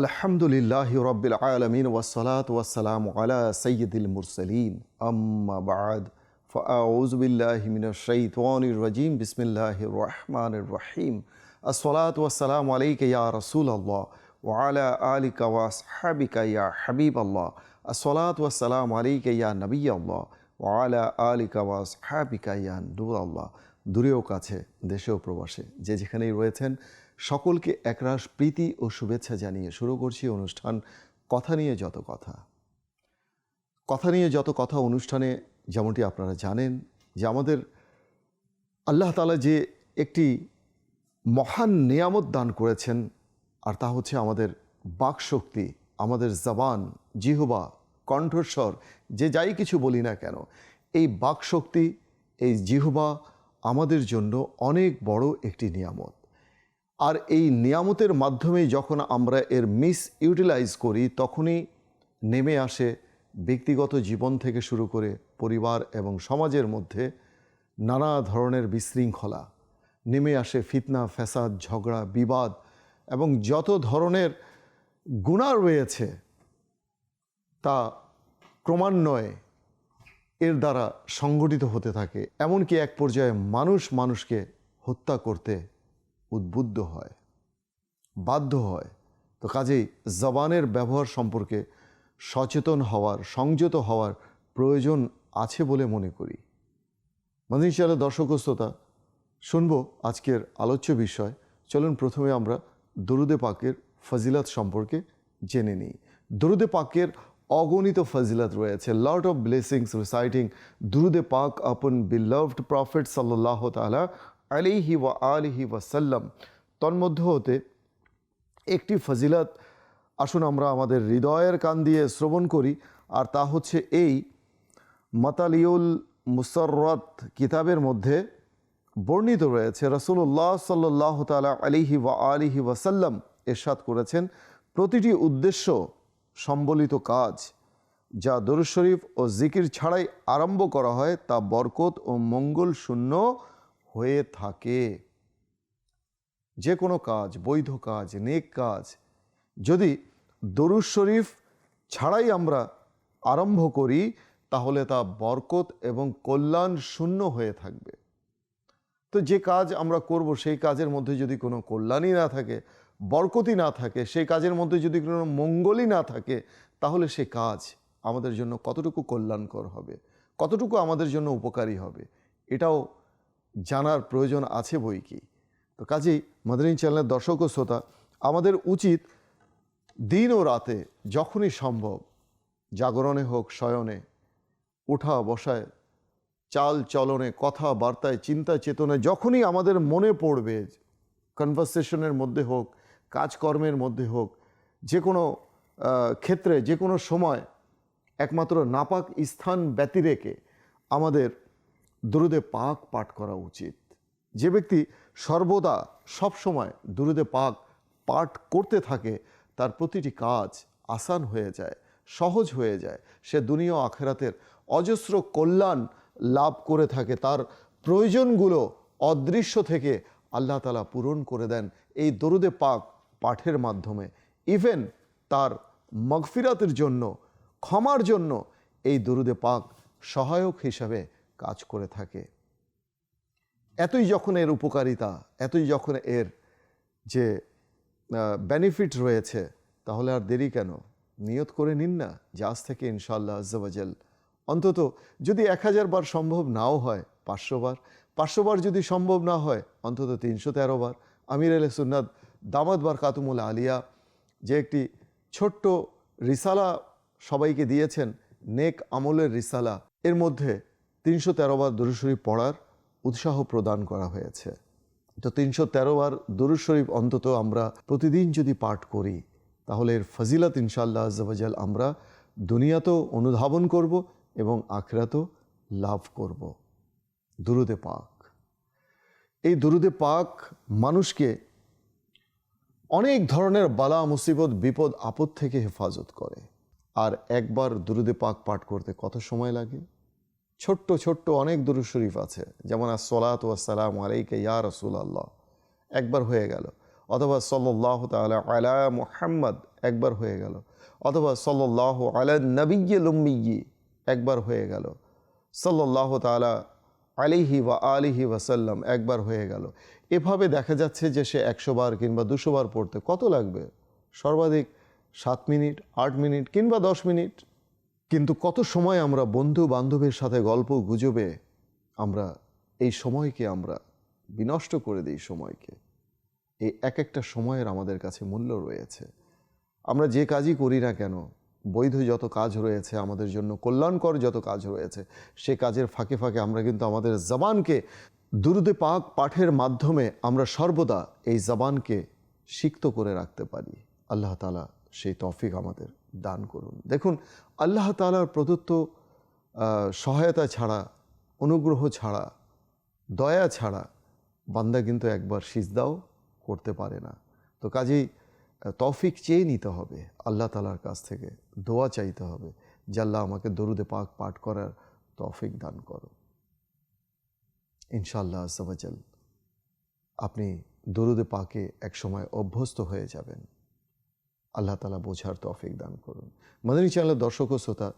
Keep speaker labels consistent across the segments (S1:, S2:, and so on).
S1: আলহামদুলিল্লাহ রবিল আলমিন ওয়াসালাত ওয়াসালাম আলা সৈয়দুল মুরসলিন। আম্মা বাদ। ফাউজবিল্লাহিমিনশাইতানিরজিম বিসমিল্লাহ রহমান রহিম। আসসালাত ওয়াসালাম আলাইকে রসুল আল্লাহ ওয়ালা আলী ওয়াসহাবিকা ইয়া হাবিব আল্লাহ আসসালাত ওয়াসালাম আলাইকে ইয়া নবী আল্লাহ ওয়ালা আলী ওয়াসহাবিকা ইয়া নূর আল্লাহ দূরেও কাছে, দেশেও প্রবাসে, যে যেখানেই রয়েছেন সকলকে একরাশ প্রীতি ও শুভেচ্ছা জানিয়ে শুরু করছি অনুষ্ঠান কথা নিয়ে যত কথা। কথা নিয়ে যত কথা অনুষ্ঠানে যেমনটি আপনারা জানেন যে আমাদের আল্লাহ তালা যে একটি মহান নিয়ামত দান করেছেন আর তা হচ্ছে আমাদের বাকশক্তি, আমাদের জবান, জিহবা, কণ্ঠস্বর, যে যাই কিছু বলি না কেন, এই বাকশক্তি, এই জিহবা আমাদের জন্য অনেক বড় একটি নিয়ামত। আর এই নিয়ামতের মাধ্যমে যখন আমরা এর মিস ইউটিলাইজ করি, তখনই নেমে আসে ব্যক্তিগত জীবন থেকে শুরু করে পরিবার এবং সমাজের মধ্যে নানা ধরনের বিশৃঙ্খলা। নেমে আসে ফিতনা, ফ্যাসাদ, ঝগড়া, বিবাদ এবং যত ধরনের গুণা রয়েছে তা ক্রমান্বয়ে এর দ্বারা সংগঠিত হতে থাকে। এমনকি এক পর্যায়ে মানুষ মানুষকে হত্যা করতে উদ্বুদ্ধ হয়, বাধ্য হয়। তো কাজেই জবানের ব্যবহার সম্পর্কে সচেতন হওয়ার, সংযত হওয়ার প্রয়োজন আছে বলে মনে করি। মাদিনী চ্যানেল দর্শক শ্রোতা, শুনব আজকের আলোচ্য বিষয়। চলুন প্রথমে আমরা দরুদে পাকের ফজিলাত সম্পর্কে জেনে নিই। দরুদে পাকের অগণিত ফজিলাত রয়েছে। লট অফ ব্লেসিংস রিসাইটিং দুরুদে পাক আপন বিলভড প্রফেট সাল্লাহ তালা আলিহি ওয়া আলিহি ওয়াসাল্লাম। তন্মধ্য হতে একটি ফজিলাত, আসুন আমরা আমাদের হৃদয়ের কান দিয়ে শ্রবণ করি, আর তা হচ্ছে এই, মাতালিউল মুসররত কিতাবের মধ্যে বর্ণিত রয়েছে। রসুল্লাহ সাল্লাহ তালা আলিহি ওয়া আলিহি ওয়াসাল্লাম এরশাদ করেছেন, প্রতিটি উদ্দেশ্য সম্বলিত কাজ, যা দরুদ শরীফ ও জিকির ছাড়াই আরম্ভ করা হয়, তা বরকত ও মঙ্গল শূন্য হয়ে থাকে। যে কোনো কাজ, বৈধ কাজ, নেক কাজ, যদি দরুদ শরীফ ছাড়াই আমরা আরম্ভ করি, তাহলে তা বরকত এবং কল্যাণ শূন্য হয়ে থাকবে। তো যে কাজ আমরা করব, সেই কাজের মধ্যে যদি কোনো কল্যাণই না থাকে, বরকতই না থাকে, সেই কাজের মধ্যে যদি কোনো মঙ্গলই না থাকে, তাহলে সে কাজ আমাদের জন্য কতটুকু কল্যাণকর হবে, কতটুকু আমাদের জন্য উপকারী হবে, এটাও জানার প্রয়োজন আছে বই কি? তো কাজেই মাদানী চ্যানেলের দর্শক ও শ্রোতা, আমাদের উচিত দিন ও রাতে যখনই সম্ভব জাগরণে হোক, শয়নে ওঠা বসায়, চাল চলনে, কথা বার্তায়, চিন্তা চেতনায় যখনই আমাদের মনে পড়বে কনভারসেশনের মধ্যে হোক, কাজকর্মের মধ্যে হোক, যে কোনো ক্ষেত্রে, যে কোনো সময়, একমাত্র নাপাক স্থান ব্যতিরেকে আমাদের দুরুদে পাক পাঠ করা উচিত। যে ব্যক্তি সর্বদা সব সময় দুরুদে পাক পাঠ করতে থাকে, তার প্রতিটি কাজ আসান হয়ে যায়, সহজ হয়ে যায়। সে দুনিয়া আখেরাতের অজস্র কল্যাণ লাভ করে থাকে। তার প্রয়োজনগুলো অদৃশ্য থেকে আল্লাহ তালা পূরণ করে দেন এই দরুদে পাক পাঠের মাধ্যমে। ইভেন তার মগফিরাতের জন্য, ক্ষমার জন্য এই দরুদে পাক সহায়ক হিসাবে কাজ করে থাকে। এতই যখন এর উপকারিতা, এতই যখন এর যে বেনিফিট রয়েছে, তাহলে আর দেরি কেন? নিয়ত করে নিন না যে আজ থেকে ইনশাল্লাহ আজ্জাবাজাল অন্তত যদি এক হাজার বার সম্ভব নাও হয়, পাঁচশো বার পাঁচশো বার যদি সম্ভব না হয়, অন্তত তিনশো তেরো বার। আমির আল সুন্নাদ দামাদ বার কাতুমুল আলিয়া যে একটি ছোট্ট রিসালা সবাইকে দিয়েছেন, নেক আমলের রিসালা। এর মধ্যে তিনশো তেরো বার দরুদ পড়ার উৎসাহ প্রদান করা হয়েছে। তো তিনশো তেরো বার দরুদ শরীফ অন্তত আমরা প্রতিদিন যদি পাঠ করি, তাহলে এর ফজিলত ইনশাল্লাহ আজ্জাবাজাল আমরা দুনিয়াতেও অনুধাবন করব এবং আখরাতও লাভ করব। দুরুদে পাক। এই দুরুদে পাক মানুষকে অনেক ধরনের বালা, মুসিবত, বিপদ, আপদ থেকে হেফাজত করে। আর একবার দুরুদে পাক পাঠ করতে কত সময় লাগে? ছোট্ট ছোট্ট অনেক দুরুদ শরীফ আছে। যেমন আসলাত ওয়াসালাম আলাইকে ইয়া রসুল আল্লাহ একবার হয়ে গেল। অথবা সাল্লাহ তালা আলা মুহাম্মদ একবার হয়ে গেল। অথবা সল্লাহ আলা নবিয়ে লুম্মিয়ি একবার হয়ে গেল। সল্লাহ তালা আলিহি বা আলিহি ওয়াসাল্লাম একবার হয়ে গেল। এভাবে দেখা যাচ্ছে যে সে একশো বার কিংবা দুশো বার পড়তে কত লাগবে? সর্বাধিক সাত মিনিট, আট মিনিট কিংবা দশ মিনিট? কিন্তু কত সময় আমরা বন্ধু বান্ধবের সাথে গল্প গুজবে, আমরা এই সময়কে আমরা বিনষ্ট করে দিই সময়কে। এই এক একটা সময়ের আমাদের কাছে মূল্য রয়েছে। আমরা যে কাজই করি না কেন, বৈধ যত কাজ রয়েছে, আমাদের জন্য কল্যাণকর যত কাজ রয়েছে, সে কাজের ফাঁকে ফাঁকে আমরা কিন্তু আমাদের জবানকে দুরুদে পাক পাঠের মাধ্যমে আমরা সর্বদা এই জবানকে সিক্ত করে রাখতে পারি। আল্লাহ তালা সেই তফিক আমাদের দান করুন। দেখুন আল্লাহ তালার প্রদত্ত সহায়তা ছাড়া, অনুগ্রহ ছাড়া, দয়া ছাড়া বান্দা কিন্তু একবার সিজদাও করতে পারে না। তো কাজেই তৌফিক চেয়ে নিতে হবে আল্লাহ তালার কাছ থেকে, দোয়া চাইতে হবে যে আল্লাহ আমাকে দরুদে পাক পাঠ করার তৌফিক দান করো। ইনশাআল্লাহ আসাবাজাল আপনি দরুদে পাকে একসময় অভ্যস্ত হয়ে যাবেন। আল্লাহ তালা বোঝার তফিক দান করুন। মাদানী চ্যানেলের দর্শক ও শ্রোতা,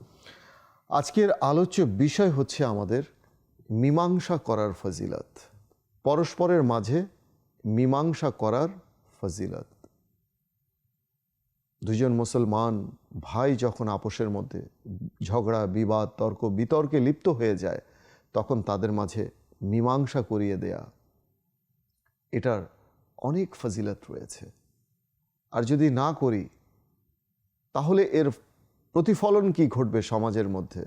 S1: আজকের আলোচ্য বিষয় হচ্ছে আমাদের মীমাংসা করার ফজিলত। পরস্পরের মাঝে মীমাংসা করার ফজিলত। দুজন মুসলমান ভাই যখন আপোষের মধ্যে ঝগড়া, বিবাদ, তর্ক, বিতর্কে লিপ্ত হয়ে যায়, তখন তাদের মাঝে মীমাংসা করিয়ে দেয়া, এটার অনেক ফজিলত রয়েছে। আর যদি না করি, তাহলে এর প্রতিফলন কি ঘটবে সমাজের মধ্যে?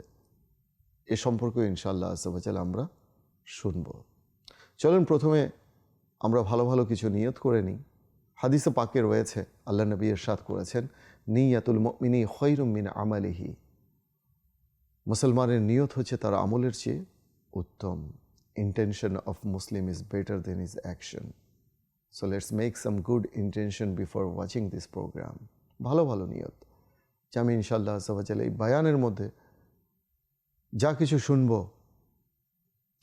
S1: এ সম্পর্কে ইনশাল্লাহ আসাবাচাল আমরা শুনব। চলুন প্রথমে আমরা ভালো ভালো কিছু নিয়ত করে নিই। হাদিসে পাকে রয়েছে, আল্লাহ নবী এরশাদ করেছেন, নিয়াতুল মিনি খৈরুমিন আমালিহি। মুসলমানের নিয়ত হচ্ছে তার আমলের চেয়ে উত্তম। Intention of Muslim is better than is action so let's make some good intention before watching this program ভালো ভালো নিয়ত। যে আমি ইনশাল্লাহ আসাবাচাল এই বায়ানের মধ্যে যা কিছু শুনব,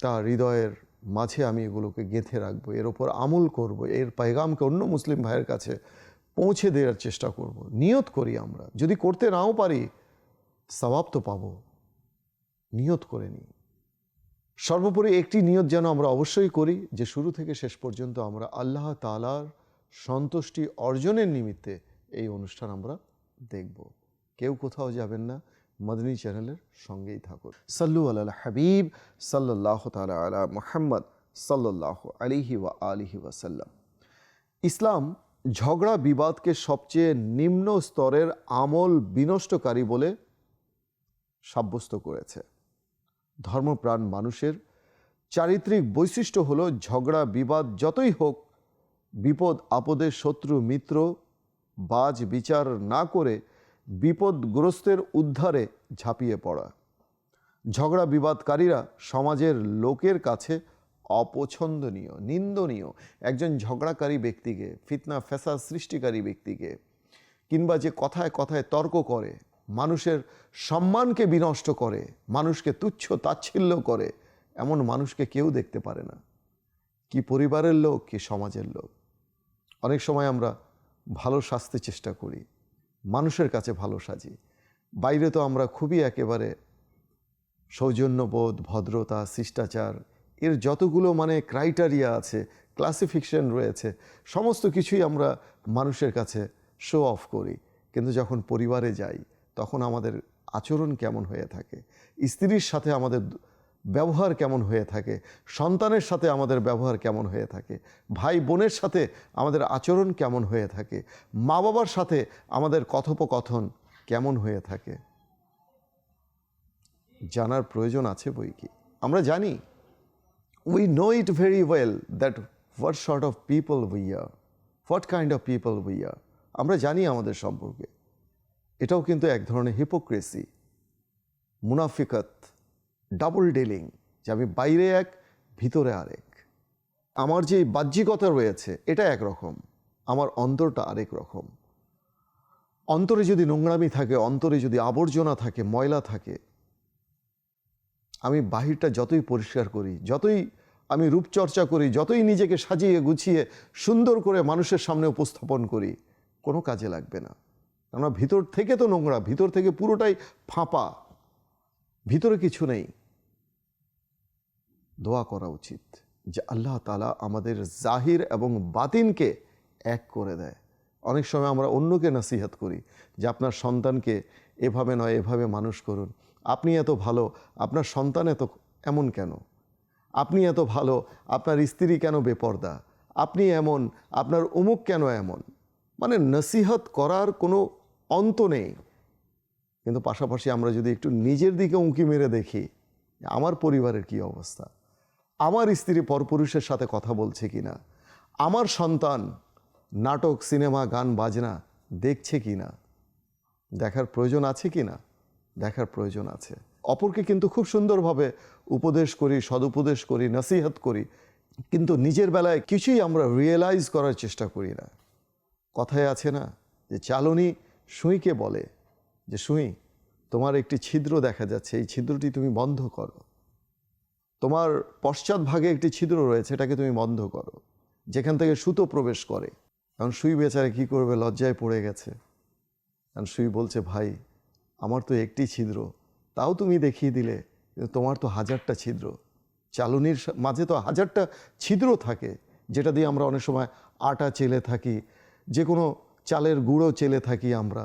S1: তা হৃদয়ের মাঝে আমি এগুলোকে গেঁথে রাখব, এর ওপর আমল করব, এর পায়গামকে অন্য মুসলিম ভাইয়ের কাছে পৌঁছে দেওয়ার চেষ্টা করব। নিয়ত করি আমরা। যদি করতে নাও পারি সবাব তো পাবো। নিয়ত করে নিই। সর্বোপরি একটি নিয়ত যেন আমরা অবশ্যই করি যে শুরু থেকে শেষ পর্যন্ত আমরা আল্লাহ তালার সন্তুষ্টি অর্জনের নিমিত্তে এই অনুষ্ঠান আমরা দেখব। কেউ কোথাও যাবেন না, মদনী চ্যানেলের সঙ্গেই থাকুন। সাল্লু আল্লাহ হাবিব সাল্লাহ তালা আলা মুহাম্মদ সাল্লাহ আলিহি ওয়া আলিহি ওয়াসাল্লাম। ইসলাম ঝগড়া বিবাদকে সবচেয়ে নিম্ন স্তরের আমল বিনষ্টকারী বলে সাব্যস্ত করেছে। ধর্মপ্রাণ মানুষের চারিত্রিক বৈশিষ্ট্য হলো ঝগড়া, বিবাদ, যতই হোক, বিপদ, আপদে শত্রু, মিত্র, বাজ, বিচার না করে বিপদগ্রস্তের উদ্ধারে ঝাঁপিয়ে পড়া। ঝগড়া, বিবাদকারীরা সমাজের লোকের কাছে অপছন্দনীয়, নিন্দনীয় একজন ঝগড়াকারী ব্যক্তিকে, ফিতনা ফেসাদ সৃষ্টিকারী ব্যক্তিকে কিংবা যে কথায় কথায় তর্ক করে মানুষের সম্মানকে বিনষ্ট করে, মানুষকে তুচ্ছ তাচ্ছিল্য করে, এমন মানুষকে কেউ দেখতে পারে না। কি পরিবারের লোক, কি সমাজের লোক। অনেক সময় আমরা ভালো সাজতে চেষ্টা করি, মানুষের কাছে ভালো সাজি। বাইরে তো আমরা খুবই একেবারে সৌজন্যবোধ, ভদ্রতা, শিষ্টাচার, এর যতগুলো মানে ক্রাইটেরিয়া আছে ক্লাসিফিকেশন রয়েছে, সমস্ত কিছুই আমরা মানুষের কাছে শো অফ করি। কিন্তু যখন পরিবারে যাই তখন আমাদের আচরণ কেমন হয়ে থাকে? স্ত্রীর সাথে আমাদের ব্যবহার কেমন হয়ে থাকে? সন্তানের সাথে আমাদের ব্যবহার কেমন হয়ে থাকে? ভাই বোনের সাথে আমাদের আচরণ কেমন হয়ে থাকে? মা বাবার সাথে আমাদের কথোপকথন কেমন হয়ে থাকে? জানার প্রয়োজন আছে বই কি? আমরা জানি। We know it very well that what sort of people we are what kind of people we are আমরা জানি আমাদের সম্পর্কে। এটাও কিন্তু এক ধরনের হিপোক্রেসি মুনাফিকত ডাবল ডিলিং যে আমি বাইরে এক, ভিতরে আরেক। আমার যে বাহ্যিকতা রয়েছে, এটা একরকম আমার অন্তরটা আরেক রকম। অন্তরে যদি নোংরামি থাকে, অন্তরে যদি আবর্জনা থাকে, ময়লা থাকে, আমি বাহিরটা যতই পরিষ্কার করি, যতই আমি রূপচর্চা করি, যতই নিজেকে সাজিয়ে গুছিয়ে সুন্দর করে মানুষের সামনে উপস্থাপন করি, কোনো কাজে লাগবে না। আমরা ভিতর থেকে তো নোংরা, ভিতর থেকে পুরোটাই ফাঁপা। ভিতরে কিছু নেই। দোয়া করা উচিত যে আল্লাহ তালা আমাদের জাহির এবং বাতিনকে এক করে দেয়। অনেক সময় আমরা অন্যকে নসিহত করি যে আপনার সন্তানকে এভাবে নয়, এভাবে মানুষ করুন। আপনি এত ভালো, আপনার সন্তান এত এমন কেন? আপনি এত ভালো, আপনার স্ত্রী কেন বেপর্দা? আপনি এমন, আপনার অমুক কেন এমন? মানে নসিহত করার কোনো অন্ত নেই। কিন্তু পাশাপাশি আমরা যদি একটু নিজের দিকে উঁকি মেরে দেখি, আমার পরিবারের কি অবস্থা? আমার স্ত্রী পরপুরুষের সাথে কথা বলছে কি না? আমার সন্তান নাটক, সিনেমা, গান, বাজনা দেখছে কি না? দেখার প্রয়োজন আছে কি না? দেখার প্রয়োজন আছে। অপরকে কিন্তু খুব সুন্দরভাবে উপদেশ করি, সদুপদেশ করি, নসিহত করি, কিন্তু নিজের বেলায় কিছুই আমরা রিয়েলাইজ করার চেষ্টা করি না। কথায় আছে না যে, চালনি সুঁইকে বলে যে, সুঁই, তোমার একটি ছিদ্র দেখা যাচ্ছে। এই ছিদ্রটি তুমি বন্ধ করো। তোমার পশ্চাৎ ভাগে একটি ছিদ্র রয়েছে, এটাকে তুমি বন্ধ করো। যেখান থেকে সুতো প্রবেশ করে। কারণ সুই বেচারে কী করবে? লজ্জায় পড়ে গেছে। কারণ সুই বলছে, ভাই, আমার তো একটি ছিদ্র। তাও তুমি দেখিয়ে দিলে তোমার তো হাজারটা ছিদ্র। চালনির মাঝে তো হাজারটা ছিদ্র থাকে, যেটা দিয়ে আমরা অনেক সময় আটা চেলে থাকি। যে কোনো চালের গুঁড়ো চেলে থাকি আমরা।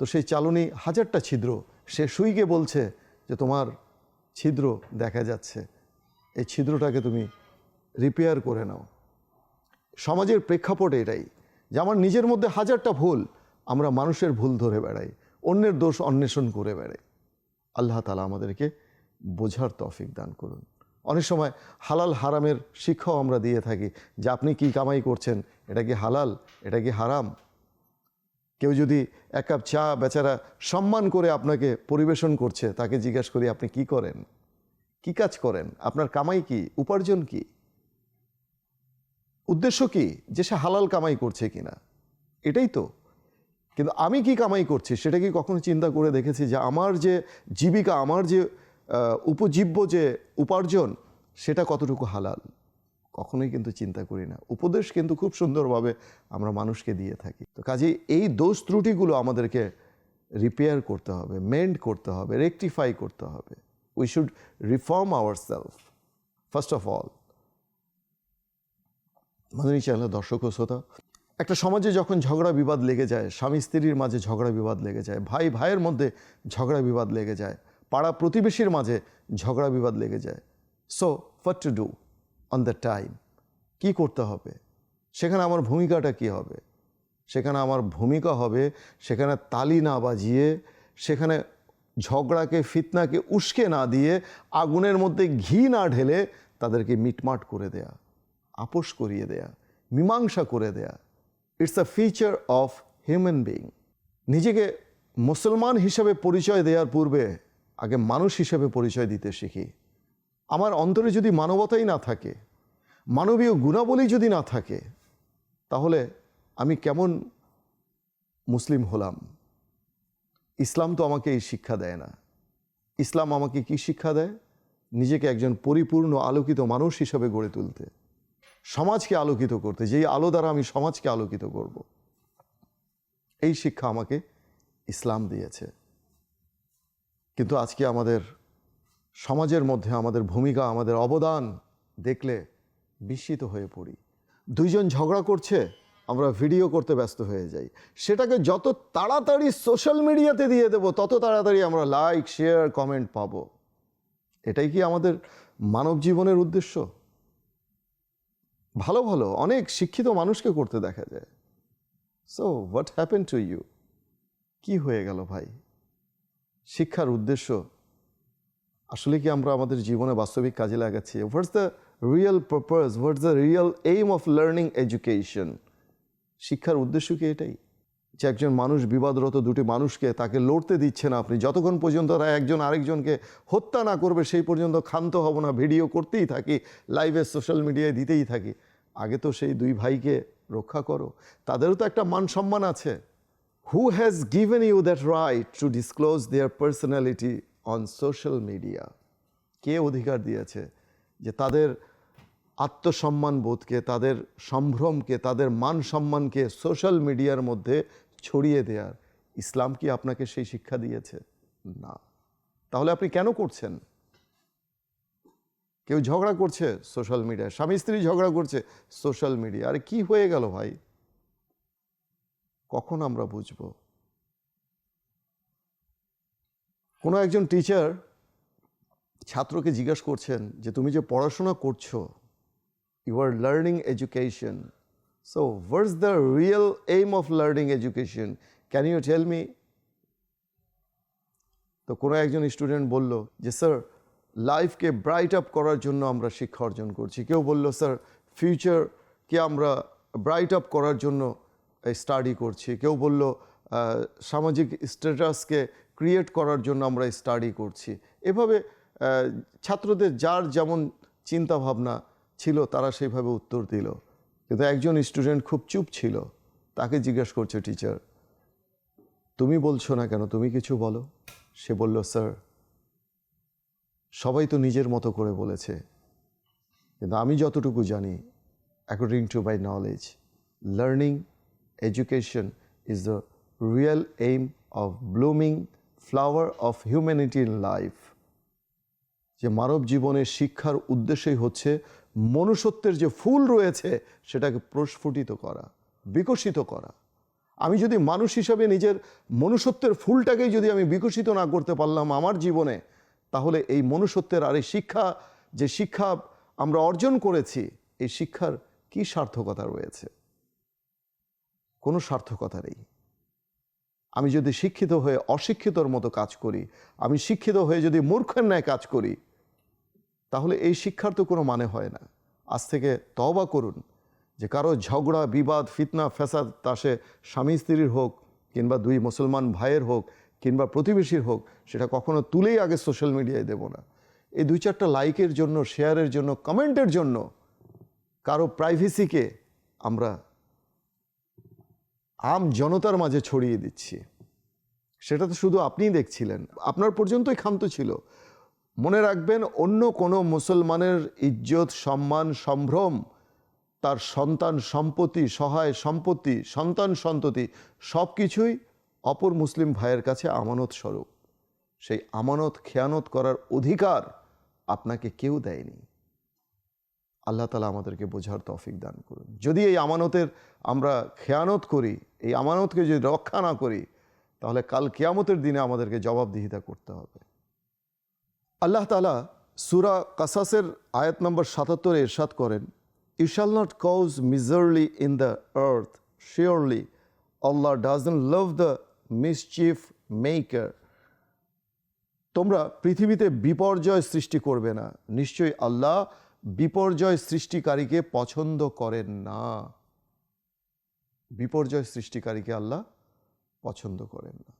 S1: তো সেই চালনি হাজারটা ছিদ্র, সে সুইকে বলছে যে তোমার ছিদ্র দেখা যাচ্ছে। এই ছিদ্রটাকে তুমি রিপেয়ার করে নাও। সমাজের প্রেক্ষাপট এটাই যে আমার নিজের মধ্যে হাজারটা ভুল, আমরা মানুষের ভুল ধরে বেড়াই, অন্যের দোষ অন্বেষণ করে বেড়াই। আল্লাহ তালা আমাদেরকে বোঝার তফিক দান করুন। অনেক সময় হালাল হারামের শিক্ষাও আমরা দিয়ে থাকি যে আপনি কি কামাই করছেন, এটা কি হালাল, এটা কি হারাম? কেউ যদি এক কাপ চা বেচারা সম্মান করে আপনাকে পরিবেশন করছে, তাকে জিজ্ঞাসা করি, আপনি কি করেন? কি কাজ করেন? আপনার কামাই কি? উপার্জন কি? উদ্দেশ্য কি? যে সে হালাল কামাই করছে কিনা। এটাই তো। কিন্তু আমি কি কামাই করছি, সেটা কি কখনো চিন্তা করে দেখেছি যে আমার যে জীবিকা, আমার যে উপজীব্য যে উপার্জন, সেটা কতটুকু হালাল? কখনোই কিন্তু চিন্তা করি না। উপদেশ কিন্তু খুব সুন্দরভাবে আমরা মানুষকে দিয়ে থাকি। তো কাজে এই দোষ ত্রুটিগুলো আমাদেরকে রিপেয়ার করতে হবে মেন্ড করতে হবে রেকটিফাই করতে হবে। We should reform our self first of all Madani চ্যানেলের দর্শক ও শ্রোতা, একটা সমাজে যখন ঝগড়া বিবাদ লেগে যায়, স্বামী স্ত্রীর মাঝে ঝগড়া বিবাদ লেগে যায়, ভাই ভাইয়ের মধ্যে ঝগড়া বিবাদ লেগে যায়, পাড়া প্রতিবেশীর মাঝে ঝগড়া বিবাদ লেগে যায়। So what to do on the time কি করতে হবে? সেখানে আমার ভূমিকাটা কি হবে? সেখানে আমার ভূমিকা হবে, সেখানে তালি না বাজিয়ে, সেখানে ঝগড়াকে, ফিতনাকে উস্কে না দিয়ে, আগুনের মধ্যে ঘি না ঢেলে তাদেরকে মিটমাট করে দেয়া, আপোষ করিয়ে দেয়া, মীমাংসা করে দেয়া। It's a feature of human being নিজেকে মুসলমান হিসেবে পরিচয় দেওয়ার পূর্বে, আগে মানুষ হিসেবে পরিচয় দিতে শিখি। আমার অন্তরে যদি মানবতাই না থাকে, মানবীয় গুণাবলী যদি না থাকে, তাহলে আমি কেমন মুসলিম হলাম? ইসলাম তো আমাকে এই শিক্ষা দেয় না। ইসলাম আমাকে কি শিক্ষা দেয়? নিজেকে একজন পরিপূর্ণ আলোকিত মানুষ হিসাবে গড়ে তুলতে, সমাজকে আলোকিত করতে, যেই আলো দ্বারা আমি সমাজকে আলোকিত করব। এই শিক্ষা আমাকে ইসলাম দিয়েছে। কিন্তু আজকে আমাদের সমাজের মধ্যে আমাদের ভূমিকা, আমাদের অবদান দেখলে বিস্মিত হয়ে পড়ি। দুইজন ঝগড়া করছে, আমরা ভিডিও করতে ব্যস্ত হয়ে যাই। সেটাকে যত তাড়াতাড়ি সোশ্যাল মিডিয়াতে দিয়ে দেব, তত তাড়াতাড়ি আমরা লাইক শেয়ার কমেন্ট পাবো। এটাই কি আমাদের মানব জীবনের উদ্দেশ্য? ভালো ভালো, অনেক শিক্ষিত মানুষকে করতে দেখা যায়। So what happen to you কি হয়ে গেল ভাই? শিক্ষার উদ্দেশ্য আসলে কি আমরা আমাদের জীবনে বাস্তবিক কাজে লাগাচ্ছি? What's the real purpose what's the real aim of learning education শিক্ষার উদ্দেশ্য কি এটাই? যে একজন মানুষ বিবাদরত দুটি মানুষকে তাকে লড়তে দিচ্ছে না আপনি, যতক্ষণ পর্যন্ত তারা একজন আরেকজনকে হত্যা না করবে, সেই পর্যন্ত ক্ষান্ত হব না। ভিডিও করতেই থাকি লাইভে সোশ্যাল মিডিয়ায় দিতেই থাকি। আগে তো সেই দুই ভাইকে রক্ষা করো। তাদেরও তো একটা মান সম্মান আছে। Who has given you that right to disclose their personality on social media কে অধিকার দিয়েছে? যে তাদের আত্মসম্মান বোধকে, তাদের সম্ভ্রমকে, তাদের মান সম্মানকে সোশ্যাল মিডিয়ার মধ্যে ছড়িয়ে দেওয়ার ইসলাম কি আপনাকে সেই শিক্ষা দিয়েছে? না। তাহলে আপনি কেন করছেন? কেউ ঝগড়া করছে সোশ্যাল মিডিয়ায় স্বামী স্ত্রী ঝগড়া করছে সোশ্যাল মিডিয়া আরে কি হয়ে গেল ভাই? কখন আমরা বুঝব? কোনো একজন টিচার ছাত্রকে জিজ্ঞাসা করছেন যে, তুমি যে পড়াশোনা করছ you are learning education so what's the real aim of learning education can you tell me তো কোনো একজন স্টুডেন্ট বলল যে স্যার লাইফকে ব্রাইট আপ করার জন্য আমরা শিক্ষা অর্জন করছি। কেউ বলল স্যার ফিউচারকে আমরা ব্রাইট আপ করার জন্য স্টাডি করছি। কেউ বলল সামাজিক স্ট্যাটাসকে ক্রিয়েট করার জন্য আমরা স্টাডি করছি। এভাবে ছাত্রদের যার যেমন চিন্তা ভাবনা ছিল, তারা সেইভাবে উত্তর দিল। কিন্তু একজন স্টুডেন্ট খুব চুপ ছিল, তাকে জিজ্ঞেস করছে টিচার তুমি বলছো না কেন? তুমি কিছু বলো? সে বলল স্যার সবাই তো নিজের মতো করে বলেছে। কিন্তু আমি যতটুকু জানি according to my knowledge learning education is the real aim of blooming flower of humanity in life যে মানব জীবনের শিক্ষার উদ্দেশ্যই হচ্ছে মনুষ্যত্বের যে ফুল রয়েছে সেটাকে প্রস্ফুটিত করা, বিকশিত করা। আমি যদি মানুষ হিসাবে নিজের মনুষ্যত্বের ফুলটাকেই যদি আমি বিকশিত না করতে পারলাম আমার জীবনে, তাহলে এই মনুষ্যত্বের আর এই শিক্ষা, যে শিক্ষা আমরা অর্জন করেছি, এই শিক্ষার কি সার্থকতা রয়েছে? কোনো সার্থকতা নেই। আমি যদি শিক্ষিত হয়ে অশিক্ষিতর মতো কাজ করি, আমি শিক্ষিত হয়ে যদি মূর্খের ন্যায় কাজ করি, তাহলে এই শিক্ষার তো কোনো মানে হয় না। আজ থেকে তওবা করুন, যে কারও ঝগড়া, বিবাদ, ফিতনা, ফ্যাসাদ, তা সে স্বামী স্ত্রীর হোক কিংবা দুই মুসলমান ভাইয়ের হোক কিংবা প্রতিবেশীর হোক, সেটা কখনো তুলেই আগে সোশ্যাল মিডিয়ায় দেব না। এই দুই চারটা লাইকের জন্য, শেয়ারের জন্য, কমেন্টের জন্য, কারও প্রাইভেসিকে আমরা আম জনতার মাঝে ছড়িয়ে দিচ্ছি। সেটা তো শুধু আপনিই দেখছিলেন। আপনার পর্যন্তই ক্ষান্ত ছিল। মনে রাখবেন, অন্য কোনো মুসলমানের ইজ্জত, সম্মান, সম্ভ্রম, তার সন্তান সম্পত্তি, সহায় সম্পত্তি, সন্তান সন্ততি সব কিছুই অপর মুসলিম ভাইয়ের কাছে আমানত স্বরূপ। সেই আমানত, খেয়ানত করার অধিকার আপনাকে কেউ দেয়নি। আল্লাহ তালা আমাদেরকে বোঝার তৌফিক দান করুন। যদি এই আমানতের আমরা খেয়ানত করি, এই আমানতকে যদি রক্ষা না করি, তাহলে কাল কেয়ামতের দিনে আমাদেরকে জবাবদিহিতা করতে হবে। আল্লাহ তালা সুরা কাসাসের আয়াত নম্বর সাতাত্তরে এরশাদ করেন you shall not cause miserly in the earth surely Allah doesn't love the mischief maker তোমরা পৃথিবীতে বিপর্যয় সৃষ্টি করবে না। নিশ্চয়ই আল্লাহ বিপর্যয় সৃষ্টিকারীকে পছন্দ করেন না। বিপর্যয় সৃষ্টিকারীকে আল্লাহ পছন্দ করেন না।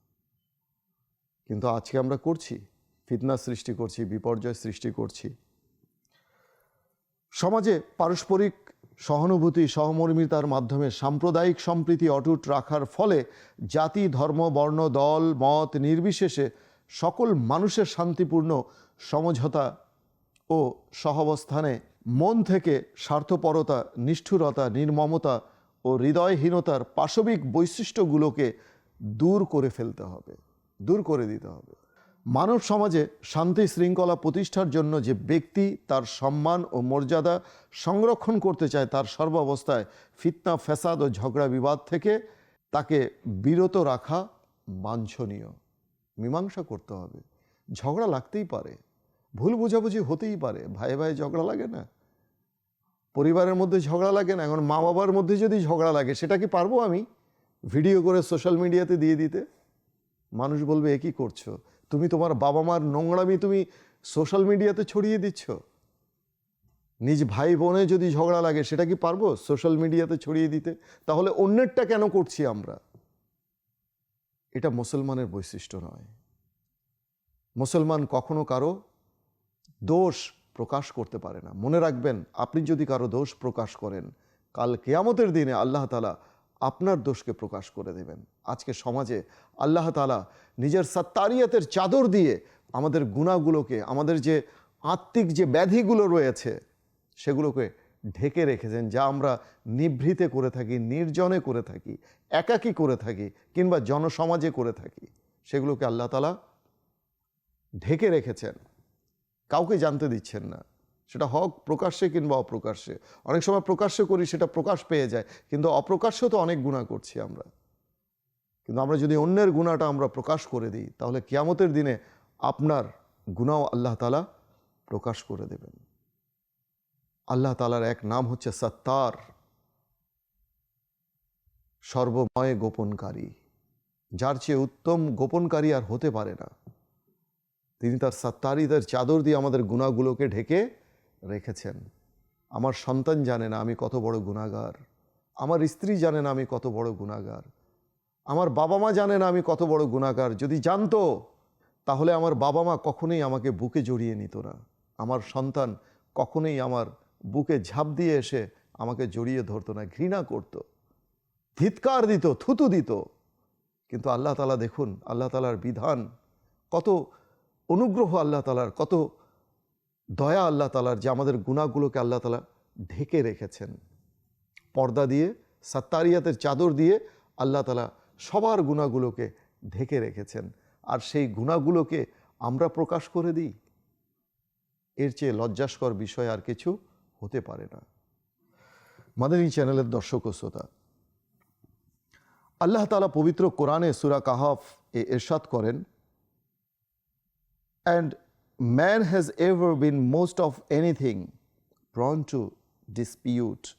S1: কিন্তু আজকে আমরা করছি, ফিতনা সৃষ্টি করছি, বিপর্যয় সৃষ্টি করছি। সমাজে পারস্পরিক সহানুভূতি, সহমর্মিতার মাধ্যমে সাম্প্রদায়িক সম্প্রীতি অটুট রাখার ফলে জাতি, ধর্ম, বর্ণ, দল, মত নির্বিশেষে সকল মানুষের শান্তিপূর্ণ সমঝোতা ও সহাবস্থানে মন থেকে স্বার্থপরতা, নিষ্ঠুরতা, নির্মমতা ও হৃদয়হীনতার পাশবিক বৈশিষ্ট্যগুলোকে দূর করে ফেলতে হবে, দূর করে দিতে হবে। মানব সমাজে শান্তি শৃঙ্খলা প্রতিষ্ঠার জন্য যে ব্যক্তি তার সম্মান ও মর্যাদা সংরক্ষণ করতে চায় তার সর্বাবস্থায় ফিতনা, ফ্যাসাদ ও ঝগড়া বিবাদ থেকে তাকে বিরত রাখা বাঞ্ছনীয়। মীমাংসা করতে হবে। ঝগড়া লাগতেই পারে। ভুল বোঝাবুঝি হতেই পারে, ভাই ভাই ঝগড়া লাগে না। পরিবারের মধ্যে ঝগড়া লাগে না, এখন মা বাবার মধ্যে যদি ঝগড়া লাগে, সেটা কি পারব আমি? ভিডিও করে সোশ্যাল মিডিয়াতে দিয়ে দিতে? মানুষ বলবে, এ কী করছ? তুমি তোমার বাবা মার নোংরামি তুমি সোশ্যাল মিডিয়াতে ছড়িয়ে দিচ্ছ? নিজ ভাই বোনে যদি ঝগড়া লাগে, সেটা কি পারব সোশ্যাল মিডিয়াতে ছড়িয়ে দিতে? তাহলে অন্যেরটা কেন করছি আমরা? এটা মুসলমানের বৈশিষ্ট্য নয়। মুসলমান কখনো কারও দোষ প্রকাশ করতে পারে না। মনে রাখবেন, আপনি যদি কারও দোষ প্রকাশ করেন, কাল কেয়ামতের দিনে আল্লাহ তালা আপনার দোষকে প্রকাশ করে দেবেন। আজকে সমাজে আল্লাহ তালা নিজের সাত্তারিয়াতের চাদর দিয়ে আমাদের গুণাগুলোকে আমাদের যে আত্মিক যে ব্যাধিগুলো রয়েছে, সেগুলোকে ঢেকে রেখেছেন, যা আমরা নিভৃতে করে থাকি, নির্জনে করে থাকি, একাকী করে থাকি, কিংবা জনসমাজে করে থাকি। সেগুলোকে আল্লাহ তালা ঢেকে রেখেছেন। কাউকে জানতে দিচ্ছেন না। সেটা হোক প্রকাশ্যে কিংবা অপ্রকাশ্যে। অনেক সময় প্রকাশ্যে করি, সেটা প্রকাশ পেয়ে যায়। কিন্তু অপ্রকাশ্য তো অনেক গুণা করছি আমরা। কিন্তু আমরা যদি অন্যের গুণাটা আমরা প্রকাশ করে দিই, তাহলে কিয়ামতের দিনে আপনার গুণাও আল্লাহ তালা প্রকাশ করে দেবেন। আল্লাহ তালার এক নাম হচ্ছে সত্তার। সর্বময় গোপনকারী। যার চেয়ে উত্তম গোপনকারী আর হতে পারে না। তিনি তার সত্তারিদের চাদর দিয়ে আমাদের গুণাগুলোকে ঢেকে রেখেছেন। আমার সন্তান জানে না আমি কত বড় গুণাগার। আমার স্ত্রী জানে না আমি কত বড় গুণাগার। আমার বাবা মা জানে না আমি কত বড় গুণাগার। যদি জানতো, তাহলে আমার বাবা মা কখনোই আমাকে বুকে জড়িয়ে নিত না। আমার সন্তান কখনোই আমার বুকে ঝাঁপ দিয়ে এসে আমাকে জড়িয়ে ধরতো না, ঘৃণা করত। ধিৎকার দিত, থুতু দিত। কিন্তু আল্লাহ তালা দেখুন, আল্লাহ তালার বিধান কত অনুগ্রহ আল্লাহ তালার, কত দয়া আল্লাহ তালার যে আমাদের গুণাগুলোকে আল্লাহ তালা ঢেকে রেখেছেন। পর্দা দিয়ে, সাত্তারিয়াতের চাদর দিয়ে আল্লাহ তালা সবার গুণাগুলোকে ঢেকে রেখেছেন। আর সেই গুণাগুলোকে আমরা প্রকাশ করে দিই। এর চেয়ে লজ্জাস্কর বিষয় আর কিছু হতে পারে না। মাদানী চ্যানেলের দর্শক ও শ্রোতা, আল্লাহ তালা পবিত্র কোরআনে সুরা কাহাফ এ এরশাদ করেন and man has ever been most of anything prone to dispute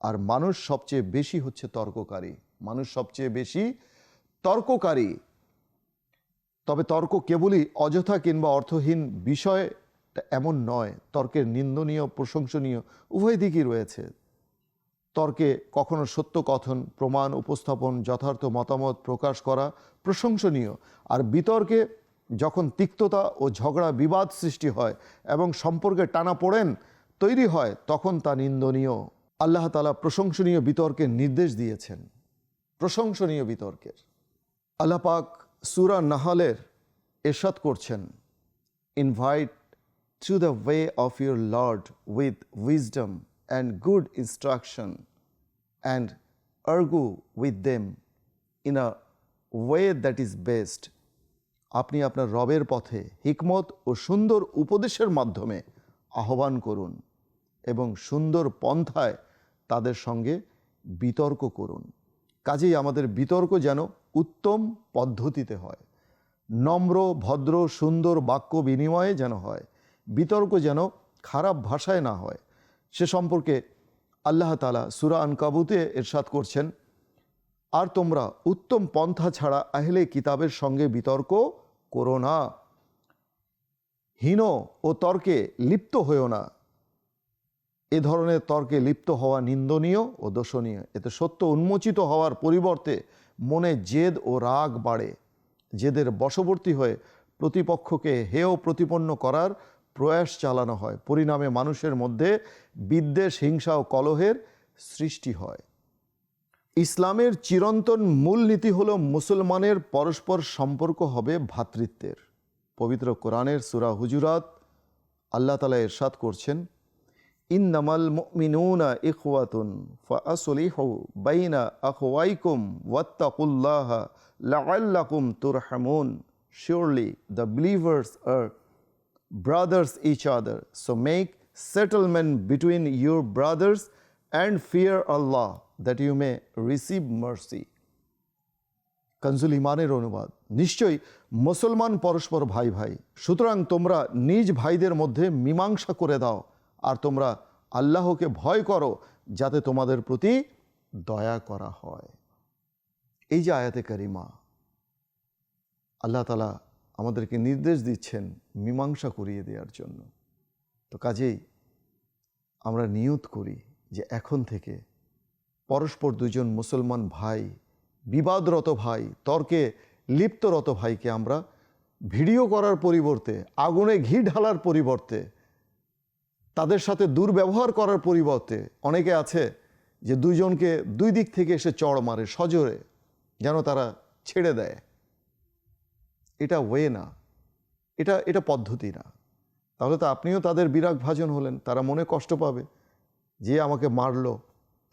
S1: আর মানুষ সবচেয়ে বেশি হচ্ছে তর্ককারী। মানুষ সবচেয়ে বেশি তর্ককারী। তবে তর্ক কেবলই অযথা কিংবা অর্থহীন বিষয় এমন নয়। তর্কের নিন্দনীয়, প্রশংসনীয় উভয় দিকই রয়েছে। তর্কে কখনো সত্য কথন, প্রমাণ, উপস্থাপন, যথার্থ মতামত প্রকাশ করা প্রশংসনীয়। আর বিতর্কে যখন তিক্ততা ও ঝগড়া বিবাদ সৃষ্টি হয় এবং সম্পর্কে টানা পড়েন তৈরি হয় তখন তা নিন্দনীয়। আল্লাহ তালা প্রশংসনীয় বিতর্কের নির্দেশ দিয়েছেন। প্রশংসনীয় বিতর্কের। আল্লাহ পাক সুরা নাহালের এরশাদ করছেন invite through the way of your lord with wisdom and good instruction, and argue with them in a way that is best. আপনি আপনার রবের পথে হিকমত ও সুন্দর উপদেশের মাধ্যমে আহ্বান করুন এবং সুন্দর পন্থায় তাদের সঙ্গে বিতর্ক করুন। কাজেই আমাদের বিতর্ক যেন উত্তম পদ্ধতিতে হয়। নম্র, ভদ্র, সুন্দর বাক্য বিনিময়ে যেন হয়। বিতর্ক যেন খারাপ ভাষায় না হয়। সে সম্পর্কে আল্লাহ তালা সুরা আনকাবুতে এরশাদ করছেন আর তোমরা উত্তম পন্থা ছাড়া আহলে কিতাবের সঙ্গে বিতর্ক করো না। হীন ও তর্কে লিপ্ত হয়েও না। এ ধরনের তর্কে লিপ্ত হওয়া নিন্দনীয় ও দোষণীয়। এতে সত্য উন্মোচিত হওয়ার পরিবর্তে মনে জেদ ও রাগ বাড়ে। জেদের বশবর্তী হয়ে প্রতিপক্ষকে হেয় প্রতিপন্ন করার প্রয়াস চালানো হয়। পরিণামে মানুষের মধ্যে বিদ্বেষ, হিংসা ও কলহের সৃষ্টি হয়। ইসলামের চিরন্তন মূলনীতি হলো মুসলমানের পরস্পর সম্পর্ক হবে ভ্রাতৃত্বের পবিত্র কোরআনের সুরা হুজুরাত আল্লাহ তালা এরশাদ করছেন, ইন্নামাল মুমিনুনা ইখওয়াতুন ফাসলিহু বাইনা আখওয়াইকুম ওয়াত্তাকুল্লাহ লাআল্লাকুম তুরহামুন surely the believers are brothers each other. So make settlement between your brothers and fear Allah that you may receive mercy. কনজুল ইমানের অনুবাদ। নিশ্চয়ই মুসলমান পরস্পর ভাই ভাই, সুতরাং তোমরা নিজ ভাইদের মধ্যে মীমাংসা করে দাও, আর তোমরা আল্লাহকে ভয় করো যাতে তোমাদের প্রতি দয়া করা হয়। এই যে আয়াতে কারিমা, আল্লাহ তালা আমাদেরকে নির্দেশ দিচ্ছেন মীমাংসা করিয়ে দেওয়ার জন্য। তো কাজেই আমরা নিয়ত করি যে এখন থেকে পরস্পর দুজন মুসলমান ভাই, বিবাদরত ভাই, তর্কে লিপ্তরত ভাইকে আমরা ভিডিও করার পরিবর্তে, আগুনে ঘি ঢালার পরিবর্তে, তাদের সাথে দুর্ব্যবহার করার পরিবর্তে অনেকে আছে যে দুজনকে দুই দিক থেকে এসে চড় মারে, সজোরে যেন তারা ছেড়ে দেয়। এটা ওয়ে না। এটা এটা পদ্ধতি না। তাহলে তো আপনিও তাদের বিরাগ ভাজন হলেন, তারা মনে কষ্ট পাবে। যে আমাকে মারলো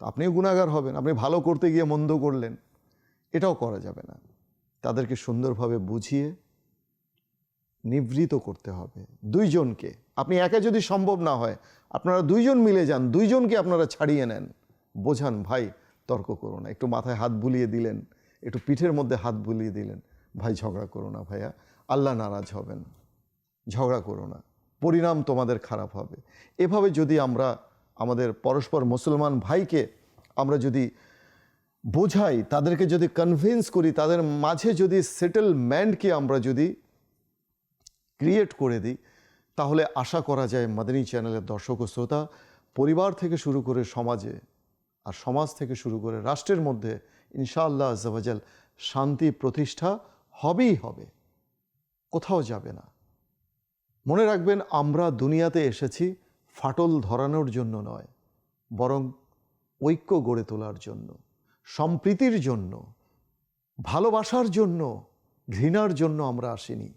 S1: আপনিও গুণাগার হবেন, আপনি ভালো করতে গিয়ে মন্দ করলেন। এটাও করা যাবে না। তাদেরকে সুন্দরভাবে বুঝিয়ে নিবৃত করতে হবে। দুইজনকে, আপনি একা যদি সম্ভব না হয়, আপনারা দুইজন মিলে যান, দুইজনকে আপনারা ছাড়িয়ে নেন। বোঝান, ভাই, তর্ক করো না, একটু মাথায় হাত বুলিয়ে দিলেন, একটু পিঠের মধ্যে হাত বুলিয়ে দিলেন। ভাই, ঝগড়া করো না ভাইয়া, আল্লাহ নারাজ হবেন। ঝগড়া করো না, পরিণাম তোমাদের খারাপ হবে। এভাবে যদি আমরা আমাদের পরস্পর মুসলমান ভাইকে আমরা যদি বোঝাই, তাদেরকে যদি কনভিন্স করি, তাদের মাঝে যদি সেটেলমেন্টকে আমরা যদি ক্রিয়েট করে দিই, তাহলে আশা করা যায় মাদানী চ্যানেলের দর্শক ও শ্রোতা, পরিবার থেকে শুরু করে সমাজে আর সমাজ থেকে শুরু করে রাষ্ট্রের মধ্যে ইনশাআল্লাহ আজাল শান্তি প্রতিষ্ঠা হবেই হবে। কোথাও যাবে না। মনে রাখবেন, আমরা দুনিয়াতে এসেছি ফাটল ধরানোর জন্য নয়, বরং ঐক্য গড়ে তোলার জন্য, সম্প্রীতির জন্য, ভালোবাসার জন্য, ঘৃণার জন্য আমরা আসিনি,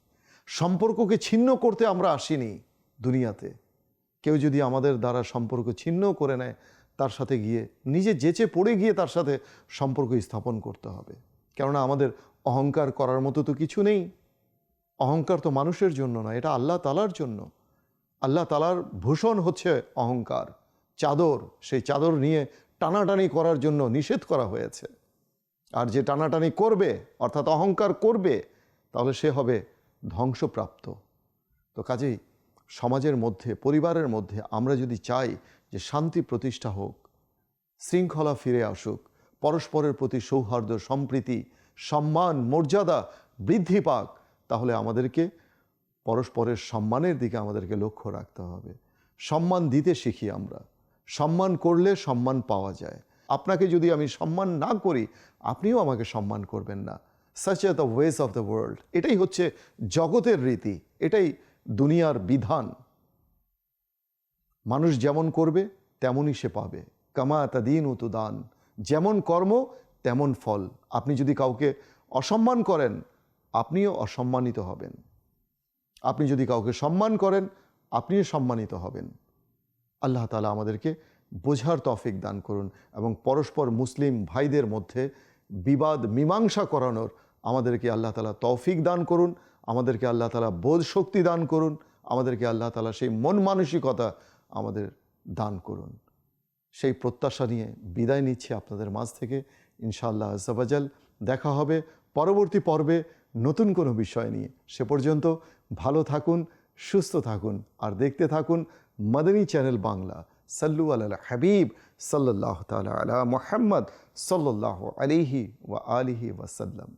S1: সম্পর্ককে ছিন্ন করতে আমরা আসিনি দুনিয়াতে। কেউ যদি আমাদের দ্বারা সম্পর্ক ছিন্ন করে নেয়, তার সাথে গিয়ে, নিজে যেচে পড়ে গিয়ে তার সাথে সম্পর্ক স্থাপন করতে হবে। কেননা আমাদের অহংকার করার মতো তো কিছু নেই। অহংকার তো মানুষের জন্য না এটা আল্লাহ তালার জন্য। আল্লাহ তালার ভূষণ হচ্ছে অহংকার। চাদর, সেই চাদর নিয়ে টানাটানি করার জন্য নিষেধ করা হয়েছে। আর যে টানাটানি করবে, অর্থাৎ অহংকার করবে, তাহলে সে হবে ধ্বংসপ্রাপ্ত। তো কাজেই সমাজের মধ্যে, পরিবারের মধ্যে আমরা যদি চাই যে শান্তি প্রতিষ্ঠা হোক, শৃঙ্খলা ফিরে আসুক, পরস্পরের প্রতি সৌহার্দ্য, সম্প্রীতি, সম্মান, মর্যাদা বৃদ্ধি পাক, তাহলে আমাদেরকে পরস্পরের সম্মানের দিকে আমাদেরকে লক্ষ্য রাখতে হবে। সম্মান দিতে শিখি আমরা। সম্মান করলে সম্মান পাওয়া যায়। আপনাকে যদি আমি সম্মান না করি, আপনিও আমাকে সম্মান করবেন না। Such a the ways of the world এটাই হচ্ছে জগতের রীতি। এটাই দুনিয়ার বিধান। মানুষ যেমন করবে, তেমনই সে পাবে। কামা তাদিন উতু দান যেমন কর্ম, তেমন ফল। আপনি যদি কাউকে অসম্মান করেন, আপনিও অসম্মানিত হবেন। আপনি যদি কাউকে সম্মান করেন, আপনিও সম্মানিত হবেন। আল্লাহ তালা আমাদেরকে বোঝার তফিক দান করুন এবং পরস্পর মুসলিম ভাইদের মধ্যে বিবাদ, মীমাংসা করানোর আমাদেরকে আল্লাহ তালা তৌফিক দান করুন, আমাদেরকে আল্লাহ তালা বোধ শক্তি দান করুন, আমাদেরকে আল্লাহ তালা সেই মন মানসিকতা আমাদের দান করুন। সেই প্রত্যাশা নিয়ে বিদায় নিচ্ছি আপনাদের মাঝ থেকে। ইনশাআল্লাহ আজাবাজাল দেখা হবে পরবর্তী পর্বে নতুন কোনো বিষয় নিয়ে। সে পর্যন্ত ভালো থাকুন, সুস্থ থাকুন। আর দেখতে থাকুন মদনী চ্যানেল বাংলা। সাল্লু আল হাবিব সাল্লাহ তালা আলা মোহাম্মদ সাল্লাহ আলিহি ওয়া আলিহি ওয়াসাল্লাম।